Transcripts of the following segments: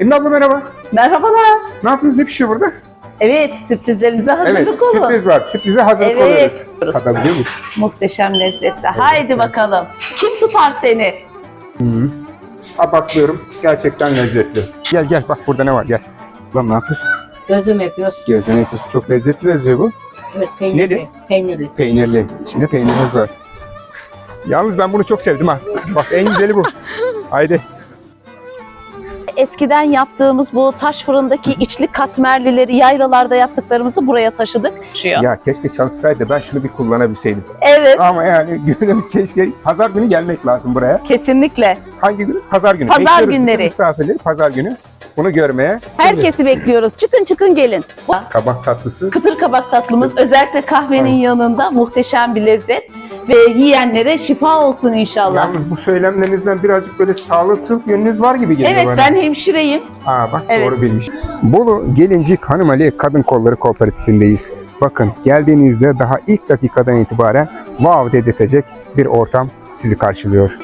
Emine abla merhaba. Merhabalar. Ne yapıyorsunuz? Ne pişiyor burada? Evet, sürprizlerimize hazırlık evet, olun. sürpriz var. Sürprize hazırlık Evet. oluyoruz. Tadabiliyor muyuz? Muhteşem lezzetli. Haydi bakalım. Kim tutar seni? Hı -hı. Abartmıyorum. Gerçekten lezzetli. Gel gel bak burada ne var gel. Lan ne yapıyorsun? Gözüm yapıyoruz. Gözleme yapıyorsun. Çok lezzetli benziyor bu. Evet peynirli. Neli? Peynirli. Peynirli. İçinde peynirimiz var. Yalnız ben bunu çok sevdim ha. Bak en güzeli bu. Haydi. Eskiden yaptığımız bu taş fırındaki içli katmerlileri yaylalarda yaptıklarımızı buraya taşıdık. Ya keşke çalışsaydı ben şunu bir kullanabilseydim. Evet, Ama yani gönül keşke pazar günü gelmek lazım buraya. kesinlikle. Hangi gün? Pazar günü. Pazar Bekliyoruz bütün günleri. Misafirleri pazar günü bunu görmeye. Herkesi bekliyoruz. Çıkın çıkın gelin. Bu Kabak tatlısı. kıtır kabak tatlımız özellikle kahvenin Aynen. yanında muhteşem bir lezzet. Ve yiyenlere şifa olsun inşallah. Yalnız bu söylemlerinizden birazcık böyle sağlıkçıl yönünüz var gibi geliyor Evet bana. ben hemşireyim. Aa bak Evet. doğru bilmiş. Bolu Gelincik Hanımali Kadın Kolları Kooperatifindeyiz. Bakın geldiğinizde daha ilk dakikadan itibaren wow dedirtecek bir ortam sizi karşılıyor.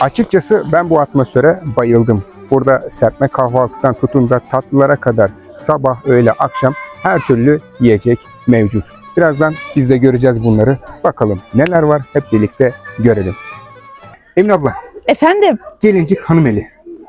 Açıkçası ben bu atmosfere bayıldım. Burada serpme kahvaltıdan tutun da tatlılara kadar sabah, öğle, akşam her türlü yiyecek mevcut. Birazdan biz de göreceğiz bunları. Bakalım neler var hep birlikte görelim. Emin abla, Efendim? gelincik hanımeli.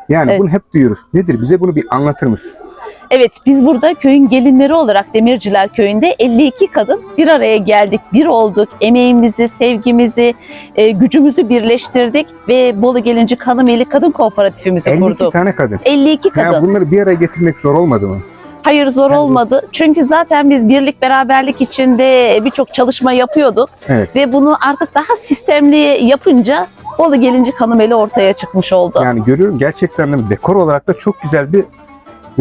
Yani Evet. bunu hep duyuyoruz. Nedir? Bize bunu bir anlatır mısın? Evet biz burada köyün gelinleri olarak Demirciler Köyü'nde 52 kadın bir araya geldik, bir olduk. Emeğimizi, sevgimizi, e, gücümüzü birleştirdik ve Bolu Gelincik Hanımeli Kadın Kooperatifimizi 52 kurduk. tane kadın. 52 Ya kadın. bunları bir araya getirmek zor olmadı mı? Hayır zor Yani- olmadı. Çünkü zaten biz birlik beraberlik içinde birçok çalışma yapıyorduk. Evet. Ve bunu artık daha sistemli yapınca Bolu Gelincik Hanımeli ortaya çıkmış oldu. Yani görüyorum gerçekten de dekor olarak da çok güzel bir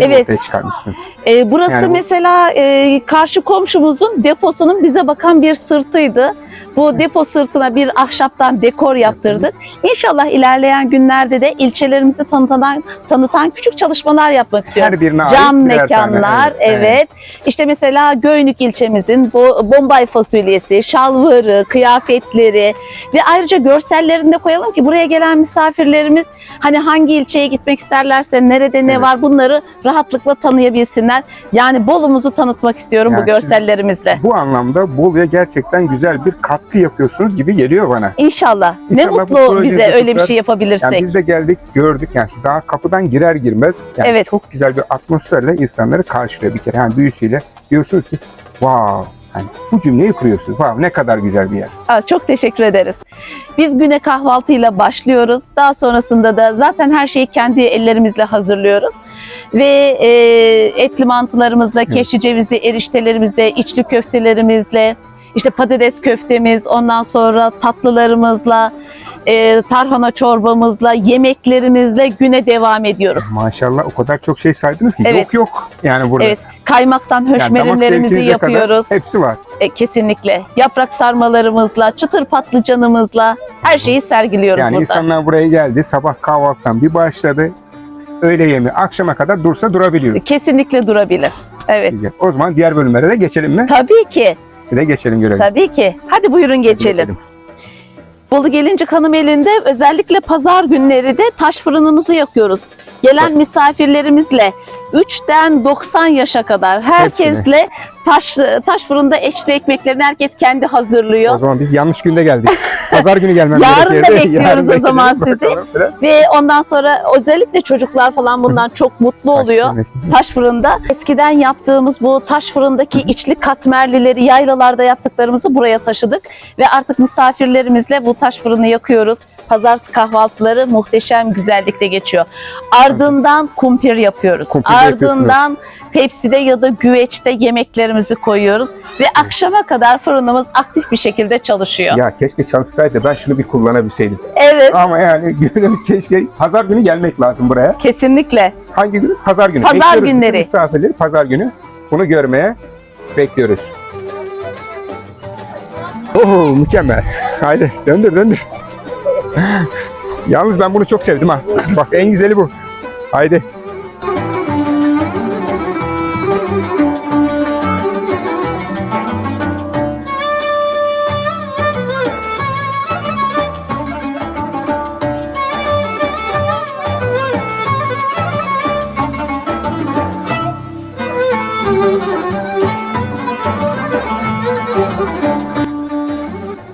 Evet. ortaya çıkarmışsınız. Ee, burası Yani bu- mesela e, karşı komşumuzun deposunun bize bakan bir sırtıydı. Bu depo sırtına bir ahşaptan dekor yaptırdık. İnşallah ilerleyen günlerde de ilçelerimizi tanıtan, tanıtan küçük çalışmalar yapmak istiyorum. Her birine Cam ait birer tane. mekanlar, evet, İşte mesela Göynük ilçemizin bu bombay fasulyesi, şalvarı, kıyafetleri ve ayrıca görsellerini de koyalım ki buraya gelen misafirlerimiz hani hangi ilçeye gitmek isterlerse, nerede ne Evet. var bunları rahatlıkla tanıyabilsinler. Yani Bolu'muzu tanıtmak istiyorum Yani bu görsellerimizle. Bu anlamda Bolu'ya gerçekten güzel bir katkı yapıyorsunuz gibi geliyor bana. İnşallah. Ne İnşallah bu mutlu bize öyle bir şey yapabilirsek. Yani biz de geldik gördük yani şu daha kapıdan girer girmez yani Evet. çok güzel bir atmosferle insanları karşılıyor bir kere. Yani büyüsüyle diyorsunuz ki wow hani bu cümleyi kuruyorsunuz. Wow ne kadar güzel bir yer. Aa, çok teşekkür ederiz. Biz güne kahvaltıyla başlıyoruz. Daha sonrasında da zaten her şeyi kendi ellerimizle hazırlıyoruz. Ve e, etli mantılarımızla, keşi cevizli eriştelerimizle, içli köftelerimizle, işte patates köftemiz, ondan sonra tatlılarımızla, e, tarhana çorbamızla, yemeklerimizle güne devam ediyoruz. Maşallah o kadar çok şey saydınız ki Evet. yok yok yani burada. Evet, kaymaktan Yani höşmerimlerimizi kadar yapıyoruz. Hepsi var. E, kesinlikle. Yaprak sarmalarımızla, çıtır patlıcanımızla her şeyi sergiliyoruz Yani burada. insanlar buraya geldi sabah kahvaltıdan bir başladı. Öğle yemi akşama kadar dursa durabiliyor. Kesinlikle durabilir. Evet. Güzel. O zaman diğer bölümlere de geçelim mi? Tabii ki. De geçelim görelim. Tabii ki. Hadi buyurun geçelim. Bolu Gelincik Hanım elinde özellikle pazar günleri de taş fırınımızı yakıyoruz. Gelen misafirlerimizle 3'ten 90 yaşa kadar herkesle taş taş fırında eşli ekmeklerini herkes kendi O hazırlıyor. zaman biz yanlış günde geldik. Pazar günü gelmem Yarın da bekliyoruz o zaman sizi. bakalım. Ve ondan sonra özellikle çocuklar falan bundan çok mutlu oluyor. taş fırında. Eskiden yaptığımız bu taş fırındaki içli katmerlileri yaylalarda yaptıklarımızı buraya taşıdık ve artık misafirlerimizle bu taş fırını yakıyoruz. Pazar kahvaltıları muhteşem güzellikte geçiyor. Ardından kumpir yapıyoruz. Kumpir Ardından tepside ya da güveçte yemeklerimizi koyuyoruz ve akşama kadar fırınımız aktif bir şekilde çalışıyor. Ya keşke çalışsaydı ben şunu bir kullanabilseydim. Evet, Ama yani keşke pazar günü gelmek lazım buraya. kesinlikle. Hangi gün? Pazar günü. Pazar Bekliyoruz günleri. Misafirleri pazar günü bunu görmeye bekliyoruz. Oo mükemmel. Haydi döndür döndür. Yalnız ben bunu çok sevdim ha. Bak en güzeli bu. Haydi.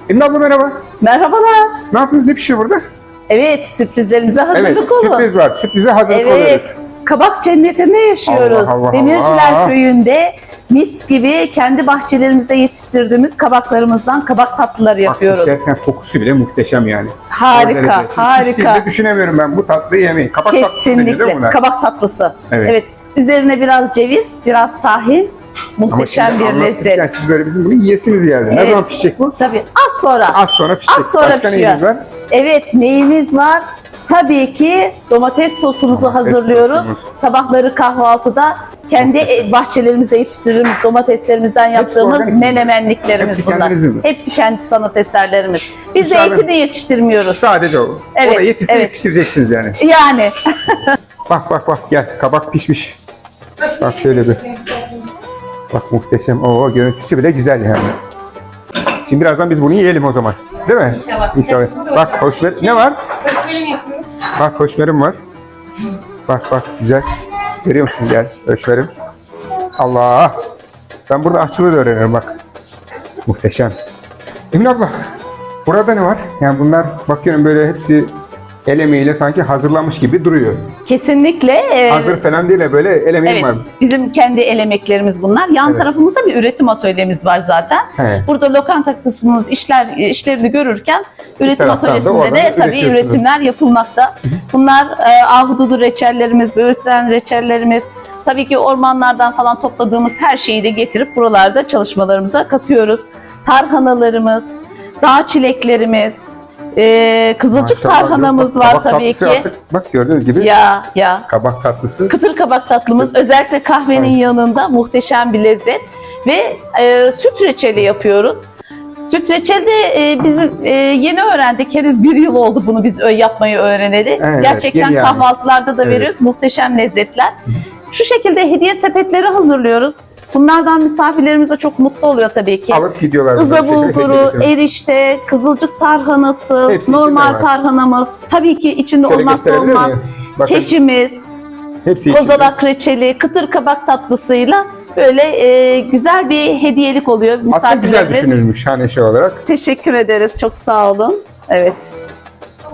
Emine abla merhaba. Merhabalar. Ne yapıyorsunuz? Ne pişiyor burada? Evet, sürprizlerimize hazırlık Evet, olun. sürpriz var. Sürprize hazırlık. Evet, kabak cennetinde yaşıyoruz. Allah Allah Demirciler Allah. köyünde mis gibi kendi bahçelerimizde yetiştirdiğimiz kabaklarımızdan kabak tatlıları yapıyoruz. Bak, pişerken kokusu bile muhteşem yani. Harika, harika. düşünemiyorum ben bu tatlıyı yemeyi. Kabak tatlısı değil mi Kesinlikle. Kabak tatlısı. Evet. Üzerine biraz ceviz, biraz tahin. Muhteşem bir lezzet. Siz böyle bizim bunu yiyesiniz geldi. Ne Evet. zaman pişecek bu? Tabii az sonra. Az sonra pişecek. Az sonra Başka pişiyor. neyiniz var? Evet, neyimiz var? Tabii ki domates sosumuzu Domates hazırlıyoruz. sosumuz. Sabahları kahvaltıda kendi e, bahçelerimizde yetiştirdiğimiz domateslerimizden yaptığımız mi? menemenliklerimiz Hepsi bunlar. Hepsi kendi sanat eserlerimiz. Biz de Dışarıda- etini yetiştirmiyoruz. Sadece o. o Evet, da yetişsin evet. yetiştireceksiniz yani. Yani Bak bak bak gel kabak pişmiş. Bak şöyle bir. Bak muhteşem. Oo görüntüsü bile güzel yani. Şimdi birazdan biz bunu yiyelim o zaman. Değil mi? İnşallah. İnşallah. Bak hoşmer. Ne var? Mi yapıyoruz? Bak hoşmerim var. Bak bak güzel. Görüyor musun gel hoşmerim. Allah. Ben burada aşçılığı da öğrenirim bak. Muhteşem. Emin abla. Burada ne var? Yani bunlar bakıyorum böyle hepsi el emeğiyle sanki hazırlanmış gibi duruyor. Kesinlikle e, Hazır falan değil de böyle el emeğim Evet, var. bizim kendi el emeklerimiz bunlar. Yan Evet. tarafımızda bir üretim atölyemiz var zaten. He. Burada lokanta kısmımız işler işlerini görürken üretim atölyesinde de tabii üretimler yapılmakta. Bunlar e, ahududu reçellerimiz, böğürtlen reçellerimiz, tabii ki ormanlardan falan topladığımız her şeyi de getirip buralarda çalışmalarımıza katıyoruz. Tarhanalarımız, dağ çileklerimiz, e, kızılcık Maşallah, tarhanamız bak, var kabak tabii tatlısı ki. Artık, bak gördüğünüz gibi Ya ya kabak tatlısı. Kıtır kabak tatlımız özellikle kahvenin Evet. yanında muhteşem bir lezzet ve e, süt reçeli yapıyoruz. Süt reçeli de e, bizim e, yeni öğrendik. Henüz bir yıl oldu bunu biz ö- yapmayı öğreneli. Evet, Gerçekten yeni yani. kahvaltılarda da Evet. veriyoruz. Muhteşem lezzetler. Şu şekilde hediye sepetleri hazırlıyoruz. Bunlardan misafirlerimiz de çok mutlu oluyor tabii ki. Alıp gidiyorlar. Iza bulguru, erişte, kızılcık tarhanası, Hepsi normal tarhanamız. Tabii ki içinde Şöyle olmazsa olmaz. Keşimiz, hepsi kozalak reçeli, kıtır kabak tatlısıyla böyle e, güzel bir hediyelik oluyor Aslında güzel misafirlerimiz. düşünülmüş hani şey olarak. Teşekkür ederiz. Çok sağ olun. Evet.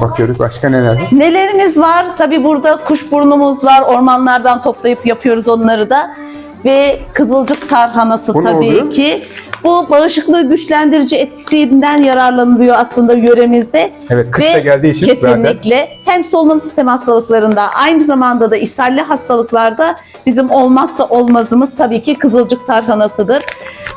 Bakıyoruz başka neler var. Nelerimiz var? Tabii burada kuşburnumuz var. Ormanlardan toplayıp yapıyoruz onları da. Ve kızılcık tarhanası Bu ne tabii oluyor? ki. Bu bağışıklığı güçlendirici etkisinden yararlanılıyor aslında yöremizde. Evet kış Ve geldiği için zaten. Kesinlikle. Hem solunum sistemi hastalıklarında aynı zamanda da ishalli hastalıklarda bizim olmazsa olmazımız tabii ki kızılcık tarhanasıdır.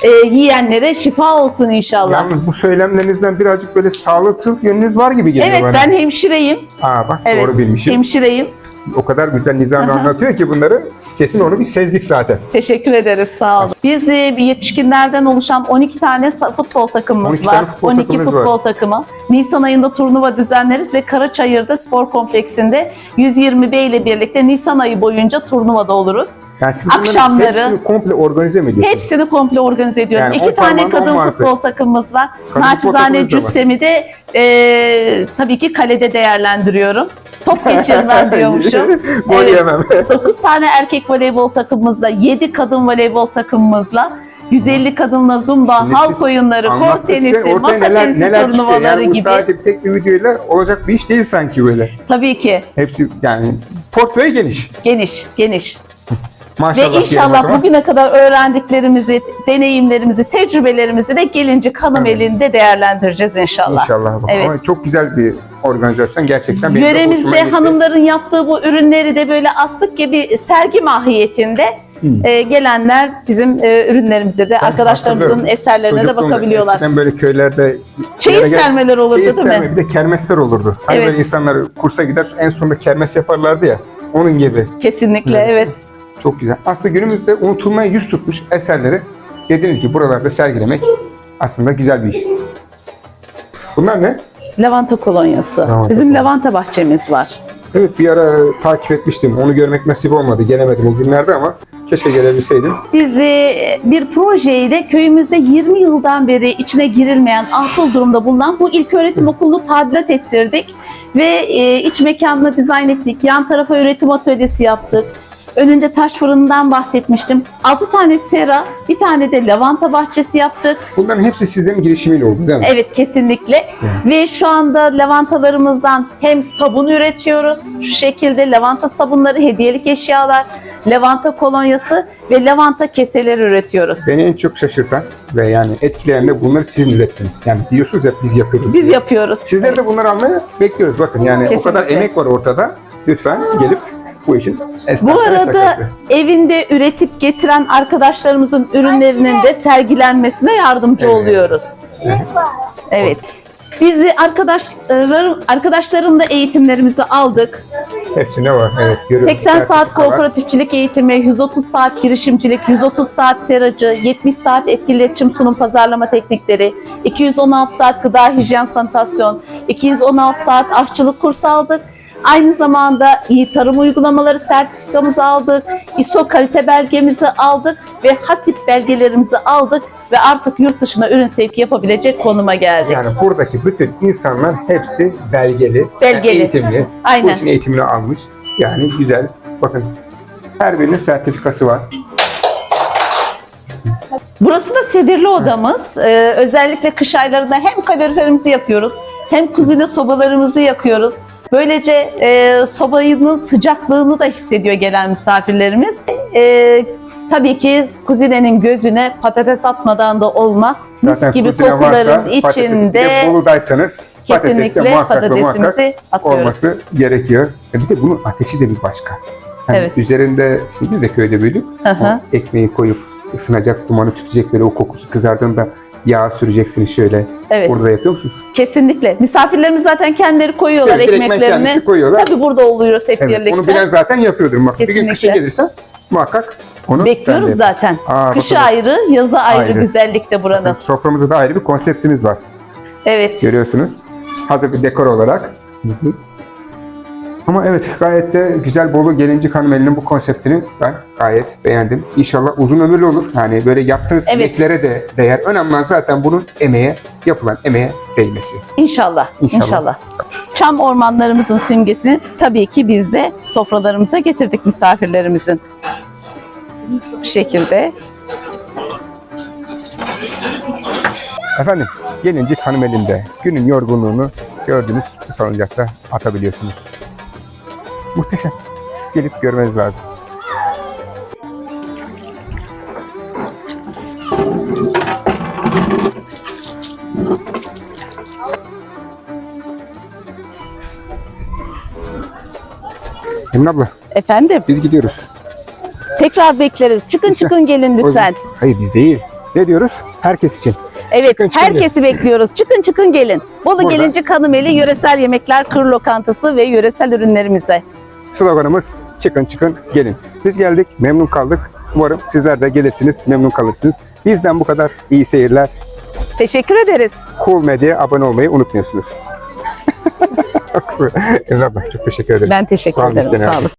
Ee, yiyenlere şifa olsun inşallah. Yalnız bu söylemlerinizden birazcık böyle sağlıkçılık yönünüz var gibi geliyor Evet bana. ben hemşireyim. Aa bak Evet. doğru bilmişim. Hemşireyim. O kadar güzel nizamlı Aha. anlatıyor ki bunları. Kesin onu bir sezdik zaten. Teşekkür ederiz sağ olun. Biz e, yetişkinlerden oluşan 12 tane futbol takımımız 12 var. tane futbol 12 takımınız futbol takımı. Nisan ayında turnuva düzenleriz ve Karaçayır'da spor kompleksinde 120 B ile birlikte Nisan ayı boyunca turnuvada oluruz. Yani siz Akşamları- hepsini komple organize mi ediyorsunuz? Hepsini komple organize ediyorum. Yani İki tane kadın futbol takımımız var. Kadın Naçizane var. cüssemi de e, tabii ki kalede değerlendiriyorum. Top geçirmem diyormuşum. Gol Evet. yemem. 9 tane erkek voleybol takımımızla, 7 kadın voleybol takımımızla, 150 kadınla zumba, Şimdi halk oyunları, Anlattıkça tenisi, ortaya masa neler, tenisi neler turnuvaları Yani bu gibi. sadece tek bir videoyla olacak bir iş değil sanki böyle. Tabii ki Hepsi yani portföy geniş. geniş, geniş. Maşallah. Ve inşallah bugüne kadar öğrendiklerimizi, deneyimlerimizi, tecrübelerimizi de gelincik hanım Evet. elinde değerlendireceğiz inşallah. İnşallah. Evet. Ama çok güzel bir organizasyon gerçekten. benim Yöremizde hanımların yaptığı bu ürünleri de böyle astık gibi sergi mahiyetinde e, gelenler bizim e, ürünlerimize de Ben arkadaşlarımızın eserlerine de bakabiliyorlar. Eskiden böyle köylerde Çeyiz gel- sermeler olurdu çeyiz değil mi? serme, bir de kermesler olurdu. Hani Evet. böyle insanlar kursa gider en sonunda kermes yaparlardı ya. Onun gibi. Kesinlikle Evet. evet. Çok güzel. Aslında günümüzde unutulmaya yüz tutmuş eserleri dediğiniz gibi buralarda sergilemek aslında güzel bir iş. Bunlar ne? Lavanta kolonyası. Lavanta Bizim kolonyası. lavanta bahçemiz var. Evet bir ara takip etmiştim. Onu görmek nasip olmadı. Gelemedim o günlerde ama keşke gelebilseydim. Biz e, bir projeyle köyümüzde 20 yıldan beri içine girilmeyen, atıl durumda bulunan bu ilköğretim okulunu tadilat ettirdik. Ve e, iç mekanını dizayn ettik. Yan tarafa üretim atölyesi yaptık. Önünde taş fırından bahsetmiştim. 6 tane sera, bir tane de lavanta bahçesi yaptık. Bunların hepsi sizlerin girişimiyle oldu değil mi? Evet kesinlikle. Ve şu anda lavantalarımızdan hem sabun üretiyoruz. Şu şekilde lavanta sabunları, hediyelik eşyalar, lavanta kolonyası ve lavanta keseleri üretiyoruz. Beni en çok şaşırtan ve yani etkileyen de bunları sizin ürettiniz. Yani diyorsunuz ya biz yapıyoruz. Biz diye. yapıyoruz. Sizleri de bunları almaya bekliyoruz. Bakın yani o kadar Kesinlikle. emek var ortada. Lütfen gelip bu işin Bu arada şakası. evinde üretip getiren arkadaşlarımızın ürünlerinin de sergilenmesine yardımcı Evet. oluyoruz. Evet. Bizi arkadaşlarım arkadaşlarımla eğitimlerimizi aldık. Hepsinde var. Evet. görüyorum. 80 saat Sertifika var. kooperatifçilik eğitimi, 130 saat girişimcilik, 130 saat seracı, 70 saat etkili iletişim sunum pazarlama teknikleri, 216 saat gıda hijyen sanitasyon, 216 saat aşçılık kursu aldık. Aynı zamanda iyi tarım uygulamaları sertifikamızı aldık, ISO kalite belgemizi aldık ve HASIP belgelerimizi aldık ve artık yurt dışına ürün sevki yapabilecek konuma geldik. Yani buradaki bütün insanlar hepsi belgeli, Belgeli. eğitimli. Bu Aynen. işin eğitimini almış. Yani güzel. Bakın her birinin sertifikası var. Burası da sedirli odamız. Ee, özellikle kış aylarında hem kaloriferimizi yakıyoruz hem kuzine sobalarımızı yakıyoruz. Böylece e, sobanın sıcaklığını da hissediyor gelen misafirlerimiz. E, tabii ki kuzinenin gözüne patates atmadan da olmaz. Zaten Mis gibi kokuların varsa, patates- içinde de Bolu'daysanız patates de kesinlikle muhakkak ve muhakkak patatesimizi atıyoruz. olması gerekiyor. E bir de bunun ateşi de bir başka. Hani Evet. Üzerinde, şimdi biz de köyde büyüdük. Ekmeği koyup ısınacak, dumanı tütecek böyle o kokusu kızardığında yağ süreceksiniz şöyle. Evet, Burada yapıyor musunuz? kesinlikle. Misafirlerimiz zaten kendileri koyuyorlar Evet, ekmeklerini. kendisi koyuyorlar. Tabii burada oluyoruz hep Evet, birlikte. onu bilen zaten yapıyordur. Bak, bir gün kışın gelirsen muhakkak onu Bekliyoruz zaten. Aa, Kışı bakın. ayrı, yazı ayrı, Ayrı. güzellikte buranın. Soframızda da ayrı bir konseptimiz var. Evet. Görüyorsunuz. Hazır bir dekor olarak. Hı hı. Ama evet gayet de güzel Bolu Gelincik Hanımeli'nin bu konseptini ben gayet beğendim. İnşallah uzun ömürlü olur. Yani böyle yaptığınız Evet. emeklere de değer. Önemli olan zaten bunun emeğe, yapılan emeğe değmesi. İnşallah, İnşallah. inşallah. Çam ormanlarımızın simgesini tabii ki biz de sofralarımıza getirdik misafirlerimizin. Bu şekilde. Efendim Gelincik Hanımeli'nde günün yorgunluğunu gördünüz bu salıncakta atabiliyorsunuz. Muhteşem. Gelip görmeniz lazım. Emine abla Efendim, biz gidiyoruz. tekrar bekleriz. Çıkın çıkın gelin lütfen. Hayır biz değil. Ne diyoruz? Herkes için. Evet, Çıkın, çıkın herkesi bekliyoruz. Çıkın çıkın gelin. Bolu Burada- gelince Kanımeli yöresel yemekler, kır lokantası ve yöresel ürünlerimize. Sloganımız çıkın çıkın gelin. Biz geldik memnun kaldık. Umarım sizler de gelirsiniz memnun kalırsınız. Bizden bu kadar iyi seyirler. Teşekkür ederiz. Cool Medya'ya abone olmayı unutmuyorsunuz. Abla çok teşekkür ederim. Ben teşekkür ederim. Sağ olun.